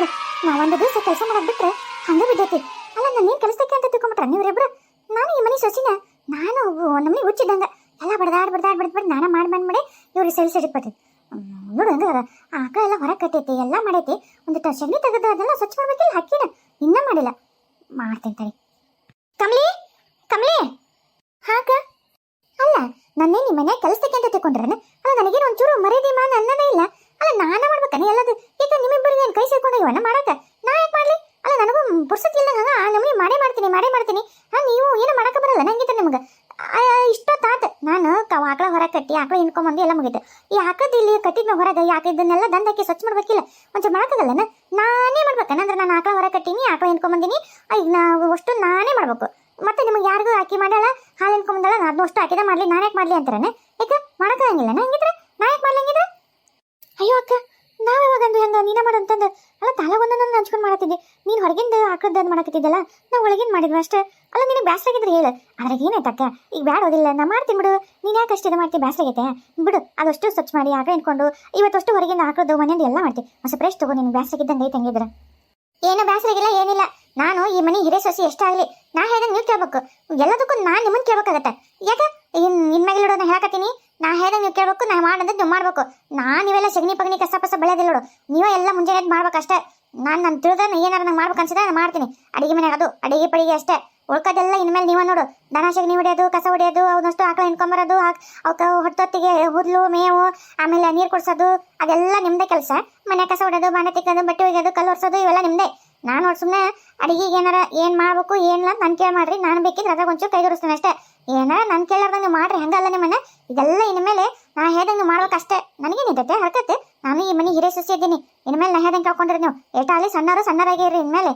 ನೋಡು ಒಂದು ದಿವಸ ಕೆಲಸ ಮಾಡಕ್ ಬಿಟ್ರೆ ಹಂಗ ಬಿದ್ದೈತಿ. ಅಲ್ಲ ನಾನು ಏನು ಕೆಲಸಕ್ಕೆ ಅಂತ ತಿಳ್ಕೊಂಬಿಟ್ರ ನೀವ್ರಿಬ್ರು? ನಾನು ಈ ಮನೆ ಸೊಸಿನ, ನಾನು ನಮ್ಮನೆ ಹುಚ್ಚಿದ್ದಂಗ ಎಲ್ಲ ಬಡ್ದಾಡ್ ಬಡ್ದಾಡ್ ಬಡ್ದ್ ನಾನು ಮಾಡಿ ಬಂದ್ಬಿಡಿ ಇವ್ರಿಗೆ ಸೆಲ್ ಸಿಡಿಕ್ಬಿಟ್ಟು ನೋಡು ಹಂಗಾರ. ಆಕಳ ಎಲ್ಲ ಹೊರಗೆ ಕಟ್ಟೈತಿ, ಎಲ್ಲ ಮಾಡೈತಿ. ಒಂದು ಸಗಣಿ ತೆಗೆದು ಅದೆಲ್ಲ ಸ್ವಚ್ಛ ಮಾಡ್ಬೇಕಿಲ್ಲ ಹಾಕಿನ ಇನ್ನ ಮಾಡಿಲ್ಲ. ಮಾಡ್ತೀನಿ ತಡಿ. ಕಮಲಿ ಕಮಲಿ. ಹಾಕ ಅಲ್ಲ ನನ್ನೇ ನಿಮ್ಮ ಮನೆ ಕೆಲಸಕ್ಕೆ ಅಂತ ತಿಳ್ಕೊಂಡ್ರೆ ಅಲ್ಲ, ನನಗೇನು ಒಂಚೂರು ಮರ್ಯಾದೆ ಮಾನ ಅನ್ನೋದೇ ಇಲ್ಲ ಅಲ್ಲ ನಾನ ಮಾಡ್ಬೇಕನ ಎಲ್ಲದು ಈಗ ನಿಮ್ಮಿಬ್ಬರಿಗೆ ಏನು ಕೈ ಸೇರ್ಕೊಂಡು ಇವನ್ನ ಮಾಡಕ ನಾ ಯಾಕೆ ಮಾಡ್ಲಿ ಅಲ್ಲ ನನಗೂ ಪುರ್ಸತ್ ಇಲ್ಲ ಹಂಗ ನಮಗೆ ಮಾಡೇ ಮಾಡ್ತೀನಿ ಮಾಡೇ ಮಾಡ್ತೀನಿ ಹಾ ನೀವು ಏನು ಮಾಡಕ ಬರಲ್ಲ ನಂಗಿತ ನಿಮ್ಗೆ ಇಷ್ಟೊತ್ತಾತ ನಾನು ಕ- ಆಕಳ ಹೊರಗೆ ಕಟ್ಟಿ ಆಕಳ ಹಿಂಡ್ಕೊಂಬಂದು ಎಲ್ಲ ಮುಗೀತು ಈ ಆಕದ ಇಲ್ಲಿ ಕಟ್ಟಿದ್ನ ಹೊರಗೆ ಯಾಕೆ ಇದನ್ನೆಲ್ಲ ದಂಧಕ್ಕೆ ಸ್ವಚ್ಛ ಮಾಡ್ಬೇಕಿಲ್ಲ ಒಂಚೂರು ಮಾಡಕ್ಕಾಗಲ್ಲನ ನಾನೇ ಮಾಡ್ಬೇಕನ ಅಂದ್ರೆ ನಾನು ಆಕಳ ಹೊರಗೆ ಕಟ್ಟಿನಿ ಹಿಂಡ್ಕೊಂಬಂದಿನಿ ನಾವು ಅಷ್ಟು ನಾನೇ ಮಾಡ್ಬೇಕು. ಮತ್ತೆ ನಿಮಗೆ ಯಾರಿಗೂ ಹಾಕಿ ಮಾಡಲ್ಲ ಹಾಲು ಹಿಂಡ್ಕೊಂಬಂದಲ್ಲ ಅದನ್ನ ಅಷ್ಟು ಹಾಕಿದ ಮಾಡ್ಲಿ, ನಾನು ಯಾಕೆ ಮಾಡ್ಲಿ ಅಂತಾರನೆ? ಯಾಕೆ? ಮಾಡಕ್ಕಾಗಂಗಿಲ್ಲ ಹಂಗಿದ್ರೆ? ನಾ ಯಾಕೆ ಮಾಡಲಿ ಹಂಗಿದ್ರೆ? ಅಯ್ಯೋ ಅಕ್ಕ, ನಾವು ಯಾವಾಗ ಹೆಂಗ ಹಂಗ? ನೀನ ಮಾಡು ಅಂತಂದು. ಅಲ್ಲ, ತಲೆ ಒಂದೊಂದನ್ನು ಹಂಚ್ಕೊಂಡು ಮಾಡತ್ತಿದ್ದೆ. ನೀನು ಹೊರಗಿಂದ ಆಕಳದ್ದು ಮಾಡಕತ್ತಿದ್ದಲ್ಲ ನಾ ಒಳಗಿಂದ ಮಾಡಿದ್ವಿ ಅಷ್ಟೇ. ಅಲ್ಲ, ನಿನಗೆ ಬ್ಯಾಸಾಗಿದ್ರೆ ಹೇಳು. ಅದ್ರಾಗ ಅಕ್ಕ? ಈಗ ಬ್ಯಾಡ ಓದಿಲ್ಲ ನಾ ಮಾಡ್ತೀನಿ ಬಿಡು. ನೀನು ಯಾಕೆ ಅಷ್ಟು ಇದು ಮಾಡ್ತೀವಿ ಬ್ಯಾಸಾಗೈತೆ ಬಿಡು, ಅದಷ್ಟು ಸ್ವಚ್ಛ ಮಾಡಿ, ಆಕಳ ಇಟ್ಕೊಂಡು ಇವತ್ತಷ್ಟು ಹೊರಗಿಂದ ಆಕಳದ್ದು ಮನೆಯಿಂದ ಎಲ್ಲ ಮಾಡ್ತೀನಿ ಹೊಸ ಫ್ರೆಶ್ ತಗೋ ನೀನು ಬ್ಯಾಸಾಗಿದ್ದಂಗೆ ಐತೆ ಹಂಗಿದ್ರೆ. ಏನು ಏನಿಲ್ಲ. ನಾನು ಈ ಮನೆ ಹಿರೇ ಸೊಸಿ ಎಷ್ಟಾಗಲಿ ನಾ ಹೇಳ್ದಂಗೆ ನೀವು ಕೇಳ್ಬೇಕು. ಎಲ್ಲದಕ್ಕೂ ನಾನು ನಿಮ್ಮನ್ನ ಕೇಳ್ಬೇಕಾಗತ್ತೆ. ಯಾಕೆ? ನಿನ್ನ ಇನ್ಮೇಲೆ ನೋಡು, ನಾ ಹೇಳಕತ್ತೀನಿ. ನಾ ಹೇಳ್ದಂಗೆ ನೀವು ಕೇಳ್ಬೇಕು, ನಾ ಮಾಡಂದ್ರೆ ನೀವು ಮಾಡ್ಬೇಕು. ನಾನು ನೀವೆಲ್ಲ ಸಗಣಿ ಪಗಣಿ ಕಸ ಪಸ ಬೆಳೆಯೋದಿಲ್ಲ ನೋಡು. ನೀವೇ ಎಲ್ಲ ಮುಂಜಾನೆ ಮಾಡ್ಬೇಕಷ್ಟೇ. ನಾನು ನನ್ನ ತಿಳಿದ ಏನಾರ ನಂಗೆ ಮಾಡ್ಬೇಕು ಅನ್ಸಿದ್ರೆ ನಾನು ಮಾಡ್ತೀನಿ. ಅಡಿಗೆ ಮನೆ ಅದು, ಅಡಿಗೆ ಪಡಿಗೆ ಅಷ್ಟೇ. ಉಳ್ಕೋದೆಲ್ಲ ಇನ್ಮೇಲೆ ನೀವೇ ನೋಡು. ದನ ಸಗಣಿ ಹೊಡೆಯೋದು, ಕಸ ಹೊಡೆಯೋದು, ಅವನಷ್ಟು ಆಕಳ ಹಿಂಡ್ಕೊಂಬರೋದು ಅವಕ್ಕೆ ಹೊಟ್ಟೊತ್ತಿಗೆ ಹುರ್ಲು ಮೇವು, ಆಮೇಲೆ ನೀರು ಕೊಡ್ಸೋದು, ಅದೆಲ್ಲ ನಿಮ್ಮದೇ ಕೆಲಸ. ಮನೆ ಕಸ ಹೊಡೆಯೋದು ಬಾಂಡೆ ತಿಕ್ಕೋದು, ಬಟ್ಟೆ ಒಗೆಯೋದು, ಕಲ್ಲು ಒರೆಸೋದು, ಇವೆಲ್ಲ ನಿಮ್ಮದೇ ನಾನು ನೋಡಿ ಸುಮ್ಮನೆ ಅಡಿಗೆಗೆ ಏನಾರ ಏನು ಮಾಡಬೇಕು ಏನಿಲ್ಲ ನಾನು ಕೇಳಿ ಮಾಡ್ರಿ. ನಾನು ಬೇಕಿದ್ರೆ ಅದಾಗ ಒಂಚೂರು ಕೈ ತೋರಿಸ್ತೀನಿ ಅಷ್ಟೇ. ಏನಾರ ನಾನು ಕೇಳಾರ್ದಂಗೆ ಮಾಡ್ರಿ. ಹಂಗಲ್ಲ ನಿಮ್ಮನ್ನ ಇದೆಲ್ಲ ಇನ್ಮೇಲೆ ನಾ ಹೇಳ್ದಂಗೆ ಮಾಡ್ಬೇಕು ಅಷ್ಟೇ. ನನಗೇನಿದ್ದತ್ತೆ ಹರಕತ್ತೆ. ನಾನು ಈ ಮನೆ ಹಿರೇ ಸೊಸಿ ಇದ್ದೀನಿ. ಇನ್ಮೇಲೆ ನಾ ಹೇಳ್ದಂಗೆ ಕೇಳ್ಕೊಂಡ್ರಿ ನೀವು. ಏಟಾಗಲಿ ಸಣ್ಣವರು ಸಣ್ಣರಾಗಿರ್ರಿ ಇನ್ಮೇಲೆ.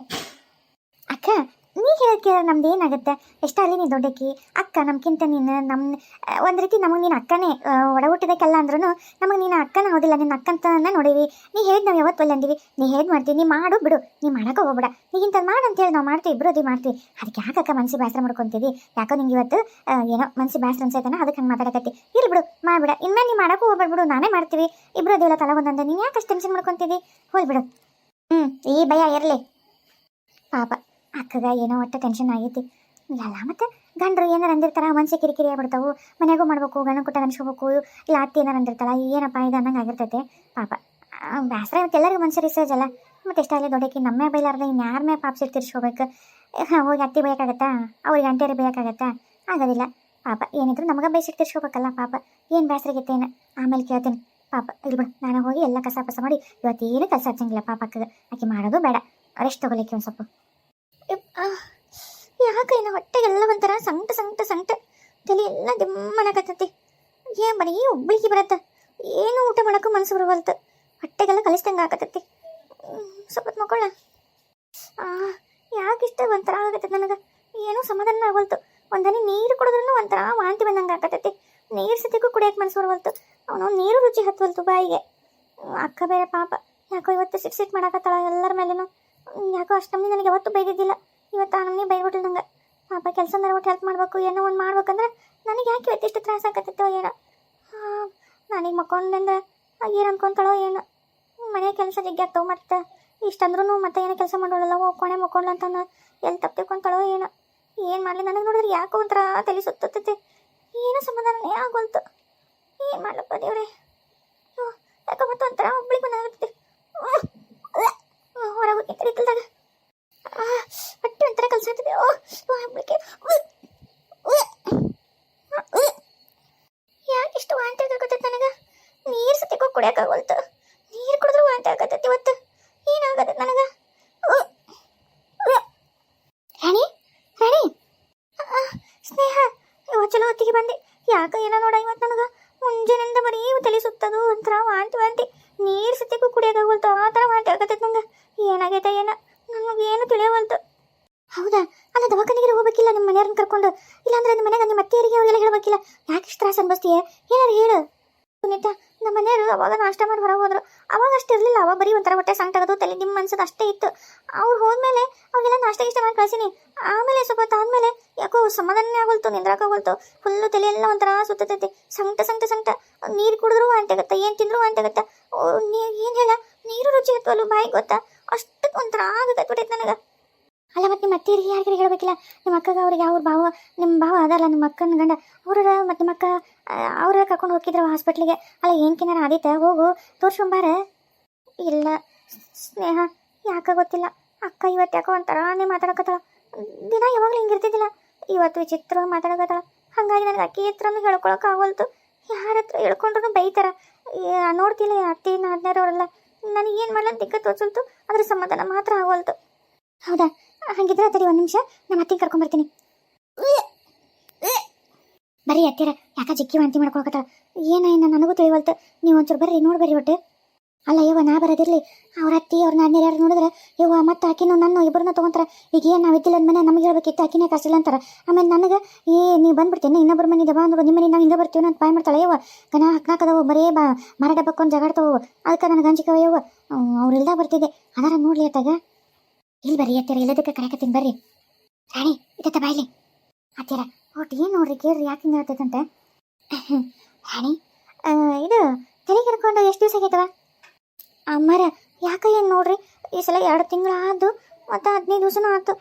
ಅಕ್ಕ ನೀ ಹೇಳಕ್ಕೆ ನಮ್ದು ಏನಾಗುತ್ತೆ? ಎಷ್ಟಾಗಲಿ ನೀ ದೊಡ್ಡಕ್ಕಿ? ಅಕ್ಕ ನಮ್ಗಿಂತ ನೀನು ನಮ್ಮ ಒಂದು ರೀತಿ ನಮಗೆ ನೀನು ಅಕ್ಕನೇ ಒಡ ಹುಟ್ಟಿದಕ್ಕೆಲ್ಲ ಅಂದ್ರೂ ನಮಗೆ ನೀನು ಅಕ್ಕನ ಹೌದಿಲ್ಲ ನಿನ್ನ ಅಕ್ಕಂತನ ನೋಡೀವಿ. ನೀ ಹೇಳಿದ್ ನಾವು ಯಾವತ್ತು ಒಲ್ಲೆ ಅಂದೀವಿ. ನೀ ಹೇಳಿದ್ ಮಾಡ್ತೀವಿ ನೀ ಮಾಡು, ಬಿಡು. ನೀ ಮಾಡಕ್ಕೆ ಹೋಗ್ಬೇಡ. ನೀಗಿಂತ ಮಾಡು ಅಂತೇಳಿ ನಾವು ಮಾಡ್ತೀವಿ ಇಬ್ಬರು ಅದೇ ಮಾಡ್ತೀವಿ. ಅದಕ್ಕೆ ಯಾಕಕ್ಕ ಮನ್ಸಿ ಬೇಸರ ಮಾಡ್ಕೊತೀವಿ? ಯಾಕೋ ನಿಂಗೆ ಇವತ್ತು ಏನೋ ಮನ್ಸಿ ಬೇಸರ ಅನ್ಸೈತಾನ ಅದಕ್ಕೆ ಹಂಗೆ ಮಾತಾಡಕತ್ತಿ. ಇರ್ಲಿ ಬಿಡು, ಮಾಡ್ಬಿಡ. ಇನ್ಮೇಲೆ ನೀ ಮಾಡಕ್ಕೂ ಹೋಗ್ಬೇಡ ಬಿಡು, ನಾನೇ ಮಾಡ್ತೀವಿ. ಇಬ್ಬರು ತಲೆ ಒಂದೊಂದು ನೀನು ಯಾಕೆ ಅಷ್ಟು ಟೆನ್ಷನ್ ಮಾಡ್ಕೊತೀವಿ ಹೋಗ್ಬಿಡು ಹ್ಞೂ ಈ ಭಯ ಇರಲಿ. ಪಾಪ. ಅಕ್ಕಗ ಏನೋ ಒಟ್ಟು ಟೆನ್ಷನ್ ಆಗೈತಿ. ಎಲ್ಲ ಮತ್ತೆ? ಗಂಡ್ರು ಏನಾರ ಅಂದಿರ್ತಾರ ಮನ್ಸಿ ಕಿರಿಕಿರಿ ಆಗ್ಬಿಡ್ತಾವು. ಮನೆಗೂ ಮಾಡ್ಬೇಕು ಗಣ್ಣು ಕುಟ್ಟ ಅನ್ಸ್ಕೋಬೇಕು ಇಲ್ಲ ಅತ್ತಿ ಏನಾರ ಅಂದಿರ್ತಾಳ, ಏನಪ್ಪ ಇದು ಅನ್ನಂಗೆ ಆಗಿರ್ತೈತೆ. ಪಾಪ ಬ್ಯಾಸ್ರ ಇವತ್ತು ಎಲ್ಲರಿಗೂ ರಿಸರ್ಜ್ ಅಲ್ಲ. ಮತ್ತೆ ಆಗಲಿ ದೊಡ್ಡಕ್ಕೆ, ನಮ್ಮೇ ಬೈಲಾರ್ದ ಇನ್ನು ಯಾರ ಮೇ ಪಾಪ ಸಿಟ್ಟು ತಿರ್ಸ್ಕೋಬೇಕು? ಹೋಗಿ ಅತ್ತಿ ಬೇಯಕ್ಕಾಗತ್ತಾ? ಅವ್ರಿಗೆ ಅಂಟೇರಿ ಬೇಕಾಗತ್ತಾ ಆಗೋದಿಲ್ಲ. ಪಾಪ, ಏನಿದ್ರು ನಮಗೆ ಬೈಸಿಟ್ಟು ತಿರ್ಸ್ಕೋಬೇಕಲ್ಲ ಪಾಪ. ಏನು ಬೇಸರಾಗೈತೇನು ಆಮೇಲೆ ಕೇಳ್ತೀನಿ. ಪಾಪ ಇಲ್ಲಿ ಬಿಡು ನಾನು ಹೋಗಿ ಎಲ್ಲ ಕಸ ಪಸ ಮಾಡಿ ಇವತ್ತೇನು ಕೆಲಸ ಹಚ್ಚಂಗಿಲ್ಲ ಪಾಪ ಆಕೆ ಮಾಡೋದು ಬೇಡ. ರೆಸ್ಟ್ ತೊಗೊಳಿಕ್ಕೆ ಒಂದು ಸ್ವಲ್ಪ. ಯಾಕೆ ಏನೋ ಹೊಟ್ಟೆಗೆಲ್ಲ ಒಂಥರ ಸಂಕಟ ಸಂಕಟ ಸಂಕಟ ತಲೆ ಎಲ್ಲ ದಿಮ್ಮನಕತ್ತತಿ ಏನ್ ಬರೀ ಒಬ್ಬಳಿಗೆ ಬರತ್ತ? ಏನು ಊಟ ಮಾಡೋಕ್ಕೂ ಮನಸ್ಸು ಬರವಲ್ತು. ಹೊಟ್ಟೆಗೆಲ್ಲ ಕಲಿಸ್ದಂಗೆ ಆಗತ್ತತಿ ಸ್ವಲ್ಪ ಮಕ್ಕಳ. ಯಾಕಿಷ್ಟ ಒಂಥರ ಆಗತ್ತೆ ನನಗೆ? ಏನೂ ಸಮಾಧಾನ ಆಗವಲ್ತು. ಒಂದನಿ ನೀರು ಕುಡಿದ್ರೂ ಒಂಥರ ವಾಂತಿ ಬಂದಂಗೆ ಆಗತ್ತೈತಿ ನೀರು ಸತಿಗೂ ಕುಡಿಯೋಕೆ ಮನಸ್ಸು ಬರವಲ್ತು. ಅವನು ನೀರು ರುಚಿ ಹತ್ತವಲ್ತು ಬಾಯಿಗೆ. ಅಕ್ಕ ಬೇರೆ ಪಾಪ. ಯಾಕೋ ಇವತ್ತು ಸಿಟ್ ಸಿಟ್ ಮಾಡಕತ್ತಾಳ ಎಲ್ಲರ ಮೇಲೇನು. ಯಾಕೋ ಅಷ್ಟಮಿ ನನಗೆ ಯಾವತ್ತೂ ಬೈದಿದ್ದಿಲ್ಲ. ಇವತ್ತು ಆ ನಮ್ಮನೆ ಬೈಬಿಟ್ಲು ನಂಗೆ ಪಾಪ ಕೆಲಸ ಒಟ್ಟು ಹೆಲ್ಪ್ ಮಾಡಬೇಕು, ಏನೋ ಒಂದು ಮಾಡ್ಬೇಕಂದ್ರೆ ನನಗೆ ಯಾಕೆ ಇವತ್ತು ಇಷ್ಟು ತ್ರಾಸ ಆಗತ್ತಿತ್ತೋ ಏನೋ. ನಾನೀಗ ಮಕ್ಕೊಂಡ್ರಿಂದ ಏನು ಅನ್ಕೊಂತಾಳೋ ಏನೋ. ಮನೆ ಕೆಲಸ ಜಗ್ಗಿ ಆಗ್ತವೆ ಮತ್ತೆ. ಇಷ್ಟಂದ್ರೂ ಮತ್ತೆ ಏನೋ ಕೆಲಸ ಮಾಡೋಳಲ್ಲ, ಓ ಮಕ್ಕೊಂಡ್ಲ ಅಂತ ಎಲ್ಲಿ ತಪ್ಪು ಏನು ಏನೋ. ಏನು ಮಾಡಲಿ, ನನಗೆ ನೋಡಿದ್ರೆ ಯಾಕೋ ಒಂಥರ ತಲೆ ಸುತ್ತತ್ತೈತೆ. ಏನೋ ಸಮಾಧಾನನೇ ಆಗೋಲ್ತು. ಏನು ಮಾಡ್ಲಪ್ಪ ದೇವ್ರೆ. ಯಾಕೋ ಮತ್ತೆ ಒಂಥರ ಒಬ್ಬಳಿಗೆ ಬಂದಾಗತ್ತೆ ಹೊರಗೆ ಹೋಗಿ ಕರೀತಲ್ದಾಗ ಹೊಟ್ಟೆ ಒಂಥರ ಕಲ್ಸಾಗ್ತದೆ ಓ ಒಬ್ಳಿಗೆ ಯಾಕೆ ಇಷ್ಟು ವಾಂತಿ ಆಗತ್ತೈತೆ ನನಗೆ ನೀರು ಸತಿಕೋ ಕುಡಿಯೋಕ್ಕಾಗೋಲ್ತು ನೀರು ಕುಡಿದ್ರು ವಾಂತಿ ಆಗತ್ತೈತಿ ಇವತ್ತು ಏನಾಗತ್ತೆ ನನಗೆ ರಾಣಿ ರಾಣಿ ಆ, ಸ್ನೇಹ ಇವ ಚಲೋ ಹೊತ್ತಿಗೆ ಯಾಕ ಏನೋ ನೋಡ ಇವತ್ತು ನನಗೆ? ಮುಂಜಾನೆಯಿಂದ ಬರೀ ತಲೆ ಸುತ್ತದು ಒಂಥರ ವಾಂತಿ ವಾಂತಿ. ನೀರು ಸತ್ಯಕ್ಕೂ ಕುಡಿಯೋಕ್ಕಾಗೋಲ್ತು ಆ ಥರ ವಾಂತಿ ಆಗತ್ತೈತೆ ನಂಗೆ. ಏನಾಗೈತೆ ಏನೋ? ನನಗೇನು ತಿಳಿಯವಲ್ತು ಹೌದಾ? ಅಲ್ಲ ದವಾಖಾನೆಗೆ ಹೋಗ್ಬೇಕಿಲ್ಲ ನಿಮ್ಮ ಮನೆಯವ್ರನ್ನ ಕರ್ಕೊಂಡು? ಇಲ್ಲಾಂದ್ರೆ ನಿಮ್ಮ ಮನೆಗೆ ನಿಮ್ಮ ಅತ್ತೆಯರಿಗೆ ಎಲ್ಲ ಹೇಳ್ಬೇಕಿಲ್ಲ? ಯಾಕೆ ಇಷ್ಟು ತ್ರಾಸ ಅನ್ಬಸ್ತೀಯ ಏನಾರು ಹೇಳು. ಸುನೀತಾ ನಮ್ಮ ಮನೆಯವರು ಅವಾಗ ನಾಷ್ಟ ಮಾಡಿ ಹೊರಗೆ ಹೋದ್ರು. ಅವಾಗ ಅಷ್ಟು ಇರಲಿಲ್ಲ. ಅವಾಗ ಬರೀ ಒಂಥರ ಹೊಟ್ಟೆ ಸಂಕಟ ತಲೆ ನಿಮ್ಮ ಅನ್ಸೋದು ಅಷ್ಟೇ ಇತ್ತು. ಅವ್ರು ಹೋದ್ಮೇಲೆ ಅವಾಗೆಲ್ಲ ನಾಷ್ಟ ಇಷ್ಟ ಮಾಡಿ ಕಳ್ಸೀನಿ. ಆಮೇಲೆ ಸ್ವಲ್ಪ ಆದ್ಮೇಲೆ ಯಾಕೋ ಸಮಾಧಾನ ಆಗೋಲ್ತು ನಿಂದ್ರಾಕಾಗೋಲ್ತು ಫುಲ್ಲು ತಲೆ ಒಂಥರ ಸುತ್ತತೈತಿ. ಸಂಕಟ ಸಂಕಟ ಸಂಕಟ ನೀರು ಕುಡಿದ್ರು ಅಂತಾಗತ್ತೆ ಏನು ತಿಂದ್ರು ಅಂತಾಗತ್ತ ನೀ, ಏನು ಹೇಳ ನೀರು ರುಚಿ ಹತ್ತವಲ್ಲ ಬಾಯಿ ಗೊತ್ತಾ? ಅಷ್ಟು ಒಂಥರ ಆಗತ್ತೆ ನನಗೆ. ಅಲ್ಲ, ಮತ್ತೆ ನಿಮ್ಮ ಅತ್ತಿರಿ ಯಾರಿಗೆ ಹೇಳ್ಬೇಕಿಲ್ಲ? ನಿಮ್ಮ ಅಕ್ಕಗ ಅವ್ರಿಗೆ ಅವ್ರ ಭಾವ ನಿಮ್ಮ ಭಾವ ಅದಲ್ಲ ನಿಮ್ಮ ಅಕ್ಕನ ಗಂಡ. ಅವ್ರ ಮತ್ತು ನಿಮ್ಮ ಅಕ್ಕ ಅವ್ರ ಕರ್ಕೊಂಡು ಹೋಗಿದ್ರು ಹಾಸ್ಪಿಟ್ಲಿಗೆ ಅಲ್ಲ ಏನ್ಕಿನಾರ ಆದೈತೆ ಹೋಗು ತೋರ್ಸ್ಕೊಂಬಾರ ಇಲ್ಲ, ಸ್ನೇಹ, ಯಾಕ ಗೊತ್ತಿಲ್ಲ. ಅಕ್ಕ ಇವತ್ತು ಯಾಕೋ ಒಂಥರಾನೇ ಮಾತಾಡಕತ್ತಾಳ ದಿನ ಯಾವಾಗಲೂ ಹಿಂಗಿರ್ತಿದ್ದಿಲ್ಲ ಇವತ್ತು ವಿಚಿತ್ರ ಮಾತಾಡಕತ್ತಾಳ ಹಾಗಾಗಿ ನನಗೆ ಅಕ್ಕಿ ಹತ್ರನೂ ಹೇಳ್ಕೊಳಕ್ ಆಗೋಲ್ತು. ಯಾರ ಹತ್ರ ಹೇಳ್ಕೊಂಡ್ರು ಬೈತಾರ. ನೋಡ್ತಿಲ್ಲ ಅತ್ತೆ ನಾದ್ನೇರವರೆಲ್ಲ ನನಗೆ ಏನು ಮಾಡಲ್ಲ ದಿಕ್ಕ ತೋಚಲ್ತು ಅದ್ರ ಸಮಾಧಾನ ಮಾತ್ರ ಆಗೋಲ್ತು. ಹೌದಾ? ಹಂಗಿದ್ರೆ ತಡಿ ಒಂದು ನಿಮಿಷ. ನಮ್ಮ ಅತ್ತಿಗೆ ಕರ್ಕೊಂಬರ್ತೀನಿ ಬರೀ ಅತ್ತಿರ ಯಾಕ ಜಿಕ್ಕಿ ವಾಂತಿ ಮಾಡ್ಕೊಳಕತ್ತಾಳ? ಏನ ನನಗೂ ತಿಳಿವಲ್ತು. ನೀವು ಒಂಚೂರು ಬರ್ರಿ, ನೋಡಿ ಬರ್ರಿ ಒಟ್ಟು. ಅಲ್ಲ ಇವ ನಾ ಬರೋದಿರ್ಲಿ. ಅವ್ರ ಅತ್ತಿ, ಅವ್ರ ನಾನು ಯಾರು ನೋಡಿದ್ರೆ ಇವ ಮತ್ತೆ ಆಕಿನೂ ನನ್ನ ಇಬ್ಬರನ್ನ ತೊಗೊಂತಾರೆ. ಈಗ ಏನು ನಾವು ಇದ್ದಿಲ್ಲ ಅಂದ್ಮೇಲೆ ನಮಗೆ ಹೇಳ್ಬೇಕಿತ್ತು ಆಕಿನೇ ಕಷ್ಟಿಲ್ಲ ಅಂತಾರೆ. ಆಮೇಲೆ ನನಗೆ, ಏ, ನೀವು ಬಂದ್ಬಿಡ್ತೀನಿ ಇನ್ನೊಬ್ಬರ ಮನೆ ದಬಾ ಅಂದ್ರು, ನಿಮ್ಮ ಮನೆ ನಾವು ಹಿಂಗೆ ಬರ್ತೀವಿ ಅಂತ ಬಾಯ್ ಮಾಡ್ತಾಳೆ, ಯವ್ವ. ಗನ ಹಾಕ್ನಾಕದವು ಬರೇ ಬಾ, ಮರ ಡಬ್ಬಕ್ಕೊಂದು ಜಗಾಡ್ತವು ಅದಕ್ಕೆ ನನಗೆ ಅಂಜಿಕವ ಯವ್ವ. ಅವ್ರು ಇಲ್ದಾಗ ಬರ್ತಿದ್ದೆ. ಅದಾರ ನೋಡ್ಲಿ ಅತ್ತಾಗ. ಇಲ್ಲಿ ಬರ್ರಿ ಅತ್ತೀರ ಇಲ್ಲದಕ್ಕೆ ಕರೆಯಕತ್ತೀನಿ ಬರ್ರಿ. ರಾಣಿ ಇದತ್ತ ಬಾಯ್ಲಿ ಅತ್ತೀರ ಒಟ್ಟು ಏನು ನೋಡ್ರಿ, ಕೇಳ್ರಿ, ಯಾಕೆ ಹಿಂಗೆ ಹೇಳ್ತೈತಂತೆ? ರಾಣಿ ಇದು, ತಲೆ ಕರ್ಕೊಂಡು ಎಷ್ಟು ದಿವಸ ಆಗೈತವ? ಅಮ್ಮರ, ಯಾಕೆ ಏನು ನೋಡ್ರಿ? ಈ ಸಲ ಎರಡು ತಿಂಗಳು ಆದ್ದು ಮತ್ತು ಹದಿನೈದು ದಿವಸನೂ ಆಯ್ತು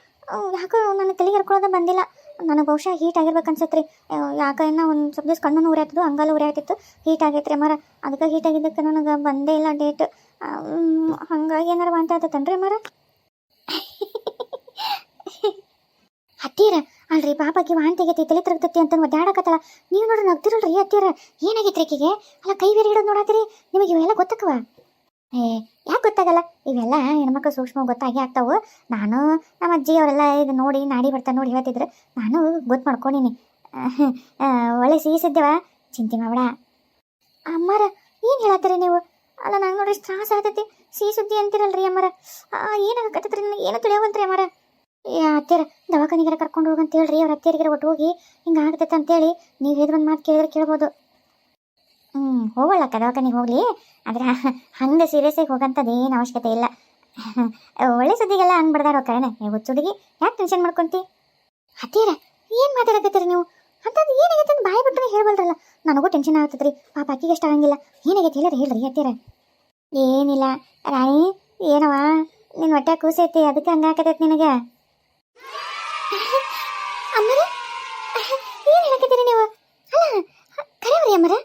ಯಾಕೋ ನನ್ನ ತಲೆಗೆ ಕೆರ್ಕೊಳ್ಳೋದ ಬಂದಿಲ್ಲ. ನನಗೆ ಬಹುಶಃ ಹೀಟ್ ಆಗಿರ್ಬೇಕು ಅನ್ಸತ್ರಿ ಯಾಕೆ ಇನ್ನ ಒಂದು ಸ್ವಲ್ಪ ದಿವಸ ಕಣ್ಣು ಉರಿಯಾಗ್ತಿದ್ದು ಹಂಗಲ್ಲ ಉರಿಯಾಗ್ತಿತ್ತು ಹೀಟ್ ಆಗೈತ್ರಿ ಮರ ಅದಕ್ಕೆ ಹೀಟ್ ಆಗಿದ್ದಕ್ಕೆ ನನಗೆ ಬಂದೇ ಇಲ್ಲ ಡೇಟ್ ಹಂಗಾಗಿ ಏನಾರು ವಾಂತಿ ಆಗ್ತೈತನ್ರಿ ಮರ ಹತ್ತೀರ ಅಲ್ರಿ ಪಾಪಕ್ಕೆ ವಾಂತಿ ಆಗೈತಿ, ತಲೆ ತಿರುಗ್ತೈತಿ ಅಂತ ಒದ್ದಾಡಕತ್ತಲ್ಲ ನೀವು ನೋಡ್ರಿ ನಗ್ತಿರಲ್ರಿ ಹತ್ತೀರ ಏನಾಗೈತ್ರಿ ಆಕಿಗೆ ಅಲ್ಲ, ಕೈ ಬೇರೆ ಹಿಡಿದು ನೋಡತ್ತೀರಿ ನಿಮಗೆ ಇವೆಲ್ಲ ಗೊತ್ತಕ್ಕವ ಏ, ಯಾಕೆ ಗೊತ್ತಾಗಲ್ಲ? ಇವೆಲ್ಲ ಹೆಣ್ಮಕ್ಳು ಸೂಕ್ಷ್ಮ ಗೊತ್ತಾಗಿ ಆಗ್ತಾವು. ನಾನು ನಮ್ಮ ಅಜ್ಜಿ ಅವರೆಲ್ಲ ಇದು ನೋಡಿ ನಾಡಿ ಬರ್ತಾರೆ ನೋಡಿ ಹೇಳ್ತಿದ್ರು. ನಾನು ಗೊತ್ತು ಮಾಡ್ಕೊಂಡಿನಿ. ಒಳ್ಳೆ ಸಿಹಿ ಸಿದ್ದವ ಚಿಂತೆ ಮಾಡಬೇಡ. ಅಮ್ಮರ, ಏನು ಹೇಳತ್ತೀರಿ ನೀವು? ಅಲ್ಲ, ನಂಗೆ ನೋಡ್ರಿ ತ್ರಾಸ ಆಗ್ತೈತಿ. ಸಿಹಿ ಸುದ್ದಿ ಅಂತೀರಲ್ರಿ ಅಮ್ಮರ. ಏನಾಗತ್ತೈತ್ರಿ ನನಗೆ ಏನು ತಿಳಿಯೋವಂತ್ರಿ ಅಮ್ಮರ? ಏ ಅತ್ತೆರ ದವಾಖಾನಿಗೆಲ್ಲ ಕರ್ಕೊಂಡು ಹೋಗಂತ ಹೇಳ್ರಿ ಅವ್ರ ಅತ್ತೆಯರಿಗೆಲ್ಲ ಒಟ್ಟು ಹೋಗಿ ಹಿಂಗೆ ಆಗ್ತೈತೆ ಅಂತೇಳಿ ನೀವು ಹೇಳಿದ ಒಂದು ಮಾತು ಕೇಳಿದ್ರೆ ಕೇಳ್ಬೋದು. ಹ್ಞೂ ಹೋಗಲ್ಲಕ್ಕ ದವಾಖಾನಿಗೆ ಹೋಗಲಿ. ಆದರೆ ಹಂಗೆ ಸೀರಿಯಸ್ ಆಗಿ ಹೋಗಂಥದ್ದು ಏನು ಅವಶ್ಯಕತೆ ಇಲ್ಲ. ಒಳ್ಳೆ ಸುದ್ದಿಗೆಲ್ಲ ಹಂಗೆ ಬಡ್ದಾರ ಕಣೆ ನೀವು ಹುಚ್ಚುಡುಗಿ ಯಾಕೆ ಟೆನ್ಷನ್ ಮಾಡ್ಕೊಂತಿ? ಹತ್ತೀರ ಏನು ಮಾತಾಡಕತ್ತೀರಿ ನೀವು? ಅಂಥದ್ದು ಏನಾಗೈತೆ ಅಂತ ಬಾಯಿ ಬಿಟ್ಟರೆ ಹೇಳ್ಬಲ್ರಲ್ಲ ನನಗೂ ಟೆನ್ಷನ್ ಆಗ್ತದ್ರಿ ಪಾಪ ಅಕ್ಕಿಗೆ ಎಷ್ಟು ಆಗಂಗಿಲ್ಲ. ಏನಾಗೈತೆ ಹೇಳ್ರಿ ಹೇಳ್ರಿ ಹತ್ತೀರ ಏನಿಲ್ಲ. ರಾಣಿ ಏನವ ನಿನ್ನ ಹೊಟ್ಟೆ ಕೂಸೈತಿ, ಅದಕ್ಕೆ ಹಂಗಾಕತೈತಿ ನಿನಗೆ ಅಮ್ಮರ ಏನು ಹೇಳಕತ್ತೀರಿ ನೀವು ಅಲ್ಲ ಕರೆಯವ್ರಿ ಅಮ್ಮರ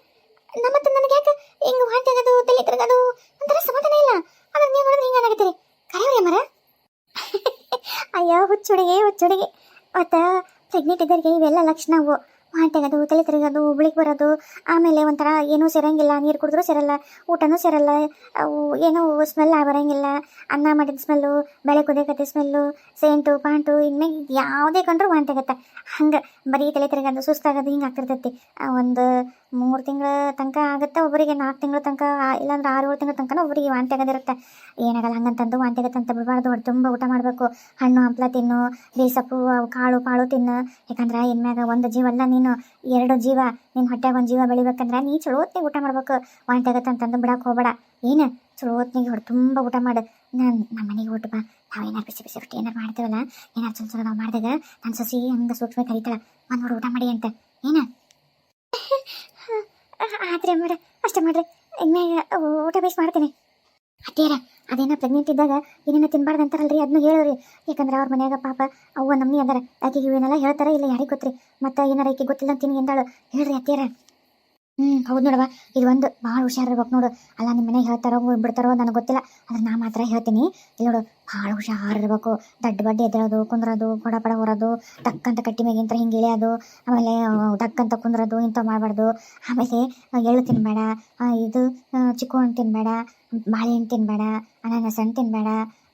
ನಮ್ಮತ್ತ ನನಗೆ ಯಾಕೆ ಹಿಂಗೆ ವಾಂತಿ ಆಗೋದು ತಲೆ ತಿರುಗೋದು ಒಂಥರ ಸಮಾಧಾನ ಇಲ್ಲ ಅದನ್ನ ನೀವು ನೋಡಿದ್ರೆ ಹಿಂಗೆ ಆಗತ್ತೀರಿ ಕರೆಯವ್ರಿ ಅಮ್ಮರ ಅಯ್ಯೋ ಹುಚ್ಚುಡಿಗೆ ಹುಚ್ಚುಡಿಗೆ ಮತ್ತು ಪ್ರೆಗ್ನೆಂಟ್ ಇದ್ದವ್ರಿಗೆ ಇವೆಲ್ಲ ಲಕ್ಷಣವು. ವಾಂತಿ ಆಗೋದು ತಲೆ ತಿರುಗೋದು ಉಬ್ಳಿಗೆ ಬರೋದು, ಆಮೇಲೆ ಒಂಥರ ಏನೂ ಸೇರಂಗಿಲ್ಲ, ನೀರು ಕುಡಿದ್ರೂ ಸೇರಲ್ಲ, ಊಟನೂ ಸೇರಲ್ಲ, ಅವು ಏನೋ ಸ್ಮೆಲ್ ಬರೋಂಗಿಲ್ಲ ಅನ್ನ ಮಾಡಿದ ಸ್ಮೆಲ್ಲು ಬೆಳೆ ಕುದಿಯಕತ್ತೆ ಸ್ಮೆಲ್ಲು ಸೇಂಟು, ಪಾಂಟು ಇನ್ಮೇಲೆ ಯಾವುದೇ ಕಂಡ್ರೂ ವಾಂತಿ ಆಗತ್ತೆ. ಹಂಗೆ ಬರೀ ತಲೆ ತಿರುಗೋದು, ಸುಸ್ತಾಗೋದು ಹಿಂಗೆ ಆಗ್ತಿರ್ತೈತಿ. ಒಂದು ಮೂರು ತಿಂಗಳ ತನಕ ಆಗುತ್ತೆ ಒಬ್ಬರಿಗೆ ನಾಲ್ಕು ತಿಂಗಳ ತನಕ ಇಲ್ಲಾಂದ್ರೆ ಆರು ಏಳು ತಿಂಗಳ ತನಕ ಒಬ್ಬರಿಗೆ ವಾಂತಿ ಆಗೋದಿರುತ್ತೆ. ಏನಾಗಲ್ಲ ಹಂಗಂತಂದು ವಾಂತಿ ಆಗತ್ತಂತ ಬಿಡಬಾರ್ದು. ಹೊಟ್ಟೆ ತುಂಬ ಊಟ ಮಾಡಬೇಕು. ಹಣ್ಣು, ಹಂಪ್ಲ ತಿನ್ನು ಬೇಸಪ್ಪು ಕಾಳು, ಪಾಳು ತಿನ್ನು. ಯಾಕಂದ್ರೆ ಇನ್ಮ್ಯಾಗ ಒಂದು ಜೀವ ಅಲ್ಲ ನೀನು, ಎರಡು ಜೀವ. ನಿನ್ನ ಹೊಟ್ಟೆಗೆ ಒಂದು ಜೀವ ಬೆಳಿಬೇಕಂದ್ರೆ ನೀ ಚಲೋ ಹೊತ್ತಿಗೆ ಊಟ ಮಾಡಬೇಕು. ವಾಂತಿ ಆಗುತ್ತೆ ಅಂತಂದು ಬಿಡಕ್ಕೆ ಹೋಗಬೇಡ. ಏನು? ಚಲೋ ಹೊತ್ತಿಗೆ ಹೊಟ್ಟೆ ತುಂಬ ಊಟ ಮಾಡು. ನಾನು ನಮ್ಮ ಮನೆಗೆ ಊಟ ಬಾ. ನಾವು ಏನಾರು ಬಿಸಿ ಬಿಸಿ ರೊಟ್ಟಿ ಏನಾರು ಮಾಡ್ತೀವಲ್ಲ, ಏನಾರು ಚಲೋ ಚಲೋ ನಾವು ಮಾಡಿದಾಗ ನನ್ನ ಸೊಸಿ ಹಂಗೆ ಸೂಕ್ಷ್ಮ ಕರಿತಾಳೆ. ಒಂದು ಊಟ ಮಾಡಿ ಅಂತ. ಏನ? ಆದ್ರೆ ಮೇಡ, ಅಷ್ಟೇ ಮಾಡ್ರಿ. ಇನ್ಮ್ಯಾಗ ಊಟ ಬೇಸ್ ಮಾಡ್ತೀನಿ. ಅತ್ತೇರ ಅದೇನ ಪ್ರೆಗ್ನೆಂಟ್ ಇದ್ದಾಗ ಏನೇನೋ ತಿನ್ಬಾರ್ದು ಅಂತಾರಲ್ರಿ ಅದನ್ನ ಹೇಳೋರಿ. ಯಾಕಂದ್ರೆ ಅವ್ರ ಮನ್ಯಾಗ ಪಾಪ ಅವ್ವ ನಮ್ಮಿ ಅಂದಾರ. ಆಕೆಗೆ ಇವನ್ನೆಲ್ಲ ಹೇಳ್ತಾರ ಇಲ್ಲ ಯಾರಿಗೆ ಗೊತ್ತ್ರಿ. ಮತ್ತೆ ಏನಾರ ಈಕೆ ಗೊತ್ತಿಲ್ಲ ತಿನ್ ತಿನ್ನಿ ಎಂದಾಳು. ಹೇಳ್ರಿ ಅತ್ತೇರ ಹ್ಞೂ ಹೌದು ನೋಡವ ಇದು ಒಂದು ಹುಷಾರ್ ಇರ್ಬೇಕು ನೋಡು. ಅಲ್ಲ ನಿಮ್ಮ ಮನೆಗೆ ಹೇಳ್ತಾರೋ ಬಿಡ್ತಾರೋ ನನಗೆ ಗೊತ್ತಿಲ್ಲ. ಆದ್ರೆ ನಾ ಮಾತ್ರ ಹೇಳ್ತೀನಿ. ಇಲ್ಲಿ ನೋಡು, ಭಾಳ ಹುಷಾರಿರ್ಬೇಕು ದಡ್ಡ ಬಡ್ಡಿ ಎದ್ರೋದು, ಕುಂದ್ರೋದು ಪಡ ಪಡ ಹೊರೋದು ಟಕ್ಕಂತ ಕಟ್ಟಿ ಮೇಗಿಂತ ಹಿಂಗೆ ಇಳಿಯೋದು, ಆಮೇಲೆ ಟಕ್ಕಂತ ಕುಂದ್ರೋದು, ಇಂಥವು ಮಾಡಬಾರ್ದು. ಆಮೇಲೆ ಎಳ್ಳು ತಿನ್ಬೇಡ ಇದು ಚಿಕ್ಕು ಹಣ್ಣು ತಿನ್ಬೇಡ ಬಾಳೆಹಣ್ಣು ತಿನ್ಬೇಡ, ಅನಾನಸ್ ಹಣ್ಣು ತಿನ್ಬೇಡ,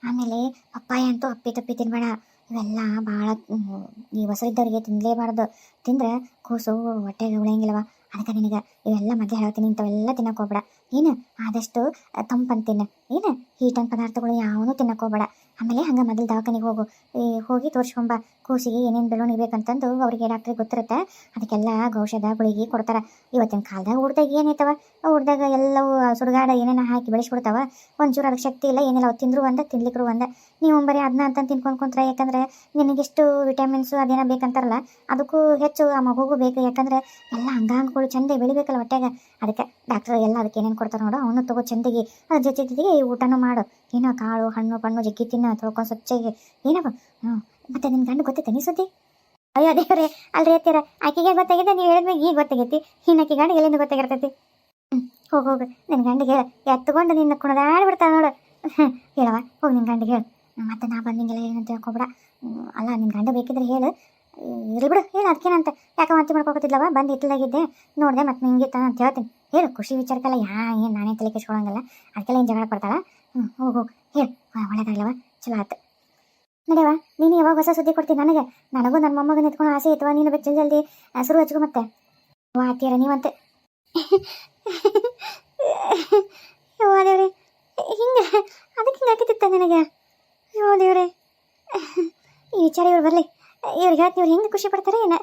ಆಮೇಲೆ ಪಪ್ಪಾಯ ಅಂತೂ ಅಪ್ಪಿ ತಪ್ಪಿ ತಿನ್ಬೇಡ. ಇವೆಲ್ಲ ಭಾಳ ಈ ವಸರಿದ್ದವರಿಗೆ ತಿನ್ಲೇಬಾರ್ದು. ತಿಂದ್ರೆ ಕೂಸು ಹೊಟ್ಟೆಗೆ ಉಳಿಯಂಗಿಲ್ಲವ ಅದಕ್ಕೆ ನಿನಗೆ ಇವೆಲ್ಲ ಮಧ್ಯ ಹೇಳ್ತೀನಿ ಇಂಥವೆಲ್ಲ ತಿನ್ನಕ್ಕೆ ಹೋಗ್ಬೇಡ. ಏನು? ಆದಷ್ಟು ತಂಪಂತ ತಿನ್ನು ಏನು? ಹೀಟನ್ ಪದಾರ್ಥಗಳು ಯಾವನು ತಿನ್ನಕೋಬೇಡ ಆಮೇಲೆ ಹಂಗೆ ಮೊದಲು ದವಾಖಾನೆಗೆ ಹೋಗು. ಹೋಗಿ ತೋರಿಸ್ಕೊಂಬ. ಕೂಸಿಗೆ ಏನೇನು ಬೆಳವಣಿಗೆ ಬೇಕಂತಂದು ಅವ್ರಿಗೆ ಡಾಕ್ಟ್ರಿಗೆ ಗೊತ್ತಿರುತ್ತೆ. ಅದಕ್ಕೆಲ್ಲ ಔಷಧ, ಗುಳಿಗೆ ಕೊಡ್ತಾರೆ. ಇವತ್ತಿನ ಕಾಲದಾಗ ಊಟದಾಗ ಏನೈತವ ಊಟದಾಗ ಎಲ್ಲವೂ ಸುಡುಗಾಡ ಏನೇನೋ ಹಾಕಿ ಬೆಳೆಸ್ಬಿಡ್ತಾವ. ಒಂಚೂರು ಅದಕ್ಕೆ ಶಕ್ತಿ ಇಲ್ಲ, ಏನಿಲ್ಲ. ಅವ್ರು ತಿಂದ್ರು ಒಂದ ತಿನ್ಲಿಕ್ಕರು ಒಂದ. ನೀವು ಬರೀ ಅದನ್ನ ಅಂತ ತಿನ್ಕೊಂಡು ಕುಂತ್ರೆ, ಯಾಕಂದ್ರೆ ನಿನಗೆಷ್ಟು ವಿಟಮಿನ್ಸು ಅದೇನೋ ಬೇಕಂತಾರಲ್ಲ, ಅದಕ್ಕೂ ಹೆಚ್ಚು ಆ ಮಗುಗೂ ಬೇಕು. ಯಾಕಂದ್ರೆ ಎಲ್ಲ ಅಂಗಾಂಗಗಳು ಚಂದ ಬೆಳಿಬೇಕಲ್ಲ ಹೊಟ್ಟೆಗೆ ಅದಕ್ಕೆ ಡಾಕ್ಟರ್ ಎಲ್ಲ ಅದಕ್ಕೆ ಏನೇನು ಕೊಡ್ತಾರೆ ನೋಡು, ಅವನು ತಗೋ ಚಂದಿಗೆ. ಅದ್ರ ಜೊತೆ ಜೊತೆಗೆ ಊಟನೂ ಮಾಡು. ಏನೋ ಕಾಳು, ಹಣ್ಣು ಪಣ್ಣು ಜಗ್ಗಿ ತಿನ್ನ ತೊಳ್ಕೊಂಡು ಸ್ವಚ್ಛಗೆ. ಏನಪ್ಪ ಮತ್ತೆ ನಿನ್ನ ಗಂಡು ಗೊತ್ತೈತೆ ನೀ ಸುದ್ದಿ? ಅಯ್ಯೋ ದೇವ್ರೆ, ಅಲ್ರಿ ಹೇಳ್ತೀರ ಆಕೆಗೆ ಗೊತ್ತಾಗಿದ್ದ ನೀವು ಹೇಳಿದ್ಮೇಲೆ ಈಗ ಗೊತ್ತಾಗೈತಿ. ಹಿಂಗೆ ಆಕೆ ಗಂಡಿಗೆ ಎಲ್ಲಿಂದ ಗೊತ್ತಾಗಿರ್ತೈತಿ? ಹೋಗು ಹೋಗು. ನಿನ್ನ ಗಂಡಿಗೆ ಹೇಳು. ಎತ್ಕೊಂಡು ನಿನ್ನ ಕುಣದಾಡ್ಬಿಡ್ತಾವ ನೋಡು. ಹೇಳವ ಹೋಗಿ ನಿನ್ನ ಗಂಡಿಗೆ ಹೇಳು. ಮತ್ತೆ ನಾ ಬಂದಿಂಗೆಲ್ಲ ಏನಂತ ಹೇಳ್ಕೊಬಿಡ ಅಲ್ಲ ನಿನ್ನ ಗಂಡ ಬೇಕಿದ್ರೆ ಹೇಳು. ಇರ್ಲಿ ಬಿಡು, ಹೇಳು ಅದಕ್ಕೇನಂತ ಯಾಕೆ ಮಾತಿ ಮಾಡ್ಕೊತಿದ್ಲವ ಬಂದು ಇತ್ತಲಾಗಿದ್ದೆ ನೋಡಿದೆ, ಮತ್ತೆ ನಿಂಗೆ ಅಂತ ಹೇಳ್ತೀನಿ. ಹೇಳು, ಖುಷಿ ವಿಚಾರಕ್ಕೆಲ್ಲ ಯಾ, ಏನು ನಾನೇ ತಲೆ ಕೆಸ್ಕೊಳಂಗಿಲ್ಲ ಅದಕ್ಕೆಲ್ಲ ಏನು ಜಗಳ ಕೊಡ್ತಾಳ? ಹ್ಞೂ ಹೋಗು ಹೇಳು. ಒಳ್ಳೇದಾಗ್ಲವ ಚಲೋ ಆಯ್ತು. ನಡೆಯವ ನೀನು ಯಾವಾಗ ಹೊಸ ಸುದ್ದಿ ಕೊಡ್ತೀನಿ ನನಗೆ? ನನಗೂ ನನ್ನ ಮೊಮ್ಮಗ ನಿಂತ್ಕೊಂಡು ಆಸೆ ಐತವ ನೀನು ಬೇಕು ಜಲ್ದಿ ಶುರು ಹಚ್ಕೊ ಮತ್ತೆ. ಆತೀರ ನೀವಂತೆ. ಯೋ ದೇವ್ರಿ, ಹಿಂಗೆ, ಅದಕ್ಕೆ ಹಿಂಗೆ ಹಾಕಿತ್ತ ನನಗೆ? ಯೋ ದೇವ್ರೆ, ಈ ವಿಚಾರ ಇವ್ರು ಬರಲಿ. ಇವ್ರಿಗೆ ಹೇಳ್ತೀನಿ, ಇವ್ರು ಹೆಂಗೆ ಖುಷಿ ಪಡ್ತಾರೆ ಏನ?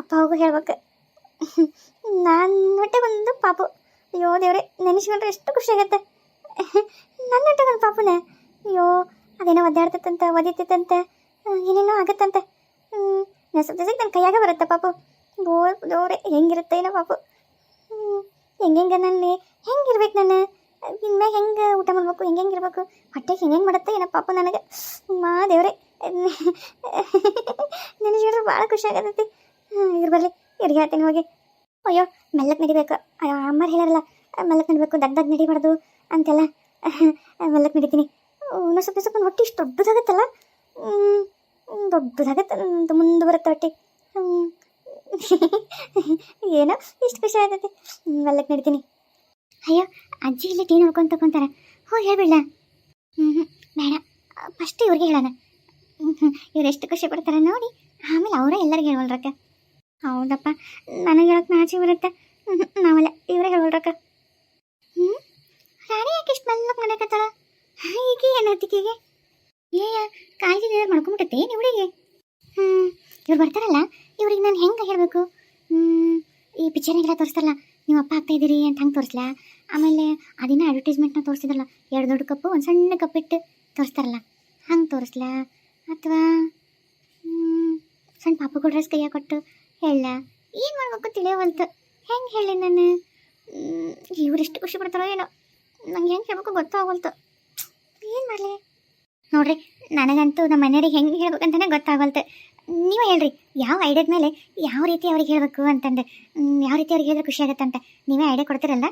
ಅಪ್ಪ ಹೋಗು ಹೇಳ್ಬೇಕು. ನಾನು ಹೊಟ್ಟೆ ಒಂದು ಪಾಪು. ಅಯ್ಯೋ ದೇವ್ರೆ ನೆನೆಸ್ಕೊಂಡ್ರೆ ಎಷ್ಟು ಖುಷಿ ಆಗತ್ತೆ. ನನ್ನ ಹೊಟ್ಟೆಗೊಂದು ಪಾಪುನೇ. ಅಯ್ಯೋ ಅದೇನೋ ಒದ್ದಾಡ್ತೈತಂತ ಒದಿತೈತಂತ ಏನೇನೋ ಆಗತ್ತಂತೆ. ನೆಸಕ್ ನೆಸಕ್ ನನ್ನ ಕೈಯಾಗ ಬರುತ್ತೆ ಪಾಪು. ಬೋ ದೇವ್ರೆ ಹೆಂಗಿರುತ್ತೆ ಏನೋ ಪಾಪು. ಹ್ಮ್, ಹೆಂಗೆಂಗೆ ನನ್ನ ಹೆಂಗಿರ್ಬೇಕು ನಾನು? ಇನ್ಮ್ಯಾಗ ಹೆಂಗೆ ಊಟ ಮಾಡ್ಬೇಕು ಹೆಂಗೆ ಹೆಂಗಿರ್ಬೇಕು ಹೊಟ್ಟೆಗೆ ಹೆಂಗೆ ಹೆಂಗೆ ಮಾಡುತ್ತೆ ಏನೋ ಪಾಪು ನನಗೆ. ಮಾ ದೇವ್ರೆ. ನೆನೆಸಿದ್ರೆ ಭಾಳ ಖುಷಿ ಆಗತೈತಿ. ಬರಲಿ ಇವ್ರಿಗೆ ಹೇಳ್ತೀನಿ ಹೋಗಿ. ಅಯ್ಯೋ ಮೆಲ್ಲಕ್ಕೆ ನಡಿಬೇಕು. ಅಯ್ಯೋ, ಅಮ್ಮರು ಹೇಳಾರಲ್ಲ ಮೆಲ್ಲಕ್ಕೆ ನಡಿಬೇಕು ದಗ್ ನಡಿಬಾರ್ದು ಅಂತೆಲ್ಲ. ಮೆಲ್ಲಕ್ಕೆ ನಡಿತೀನಿ. ಇನ್ನೂ ಸ್ವಲ್ಪ ಸ್ವಲ್ಪ ಹೊಟ್ಟೆ ಇಷ್ಟು ದೊಡ್ಡದಾಗತ್ತಲ್ಲ? ದೊಡ್ಡದಾಗತ್ತೆ ಮುಂದೆ ಬರುತ್ತೆ ಹೊಟ್ಟೆ. ಏನೋ, ಇಷ್ಟು ಖುಷಿ ಆಗ್ತೈತಿ ಮೆಲ್ಲಕ್ಕೆ ನಡಿತೀನಿ. ಅಯ್ಯೋ, ಅಜ್ಜಿ ಇಲ್ಲಿ ಟೀ ನೋಡ್ಕೊಂತ ತಗೊಂತಾರೆ ಹೋಗಿ ಹೇಳ್ಬಿಡ್ಲ? ಹ್ಞೂ ಹ್ಞೂ ಬೇಡ. ಫಸ್ಟ್ ಇವ್ರಿಗೆ ಹೇಳೋಣ. ಇವ್ರು ಎಷ್ಟು ಖುಷಿ ಪಡ್ತಾರೆ ನೋಡಿ. ಆಮೇಲೆ ಅವರೇ ಎಲ್ಲರಿಗೆ ಹೇಳ್ವಲ್ರಕ್ಕ ಹೌದಪ್ಪ. ನನಗೆ ಹೇಳಕ್ಕೆ ನಾಚಿ ಬರುತ್ತೆ? ಹ್ಮ್, ಹ್ಮ್, ನಾವಲ್ಲ. ಇವರೇ ಹೇಳ್ಬಿಡ್ರಕ್ಕ ಹ್ಞೂ ರಾಣಿ ಯಾಕೆ ಇಷ್ಟು ಮೆಲ್ಲಕ್ಕೆ ಮಾಡಕತ್ತಳ ಈಗ ಏನಾಯ್ತಿಕಿಗೆ ಏಯ ಕಾಲಿಗೆ ನೀರು ಮಾಡ್ಕೊಂಬಿಟ್ಟೆ ಇವಳಿಗೆ ಹ್ಞೂ ಇವ್ರು ಬರ್ತಾರಲ್ಲ ಇವ್ರಿಗೆ ನಾನು ಹೆಂಗೆ ಹೇಳಬೇಕು? ಈ ಪಿಕ್ಚರ್ನಾಗೆಲ್ಲ ತೋರಿಸ್ತಾರಲ್ಲ ನೀವು ಅಪ್ಪ ಆಗ್ತಾ ಇದ್ದೀರಿ ಅಂತ ಹಂಗೆ ತೋರಿಸ್ಲಾ? ಆಮೇಲೆ ಅದಿನ ಅಡ್ವರ್ಟೈಸ್ಮೆಂಟ್ನ ತೋರಿಸಿದ್ರಲ್ಲ ಎರಡು ದೊಡ್ಡ ಕಪ್ಪು ಒಂದು ಸಣ್ಣ ಕಪ್ ಇಟ್ಟು ತೋರಿಸ್ತಾರಲ್ಲ ಹಂಗೆ ತೋರಿಸ್ಲಾ? ಅಥವಾ ಸಣ್ಣ ಪಾಪುಗಳು ಡ್ರೆಸ್ ಕೈಯಾಗ ಕೊಟ್ಟು ಹೇಳ. ಏನು ಮಾಡ್ಬೇಕು ತಿಳಿಯವಲ್ತು ಹೆಂಗೆ ಹೇಳಿ ನಾನು? ಇವರೆಷ್ಟು ಖುಷಿ ಪಡ್ತಾರೋ ಏನೋ. ನಂಗೆ ಹೆಂಗೆ ಹೇಳ್ಬೇಕು ಗೊತ್ತಾಗವಲ್ತು. ಏನು ಮಾಡಲಿ? ನೋಡ್ರಿ, ನನಗಂತೂ ನಮ್ಮ ಮನೆಯವ್ರಿಗೆ ಹೆಂಗೆ ಹೇಳ್ಬೇಕಂತಾನೆ ಗೊತ್ತಾಗಲ್ತು ನೀವೇ ಹೇಳ್ರಿ, ಯಾವ ಐಡಿಯಾದ ಮೇಲೆ ಯಾವ ರೀತಿ ಅವ್ರಿಗೆ ಹೇಳಬೇಕು ಅಂತಂದು. ಯಾವ ರೀತಿ ಅವ್ರಿಗೆ ಹೇಳಿದ್ರೆ ಖುಷಿ ಆಗುತ್ತೆ ಅಂತ ನೀವೇ ಐಡಿಯಾ ಕೊಡ್ತೀರಲ್ಲ?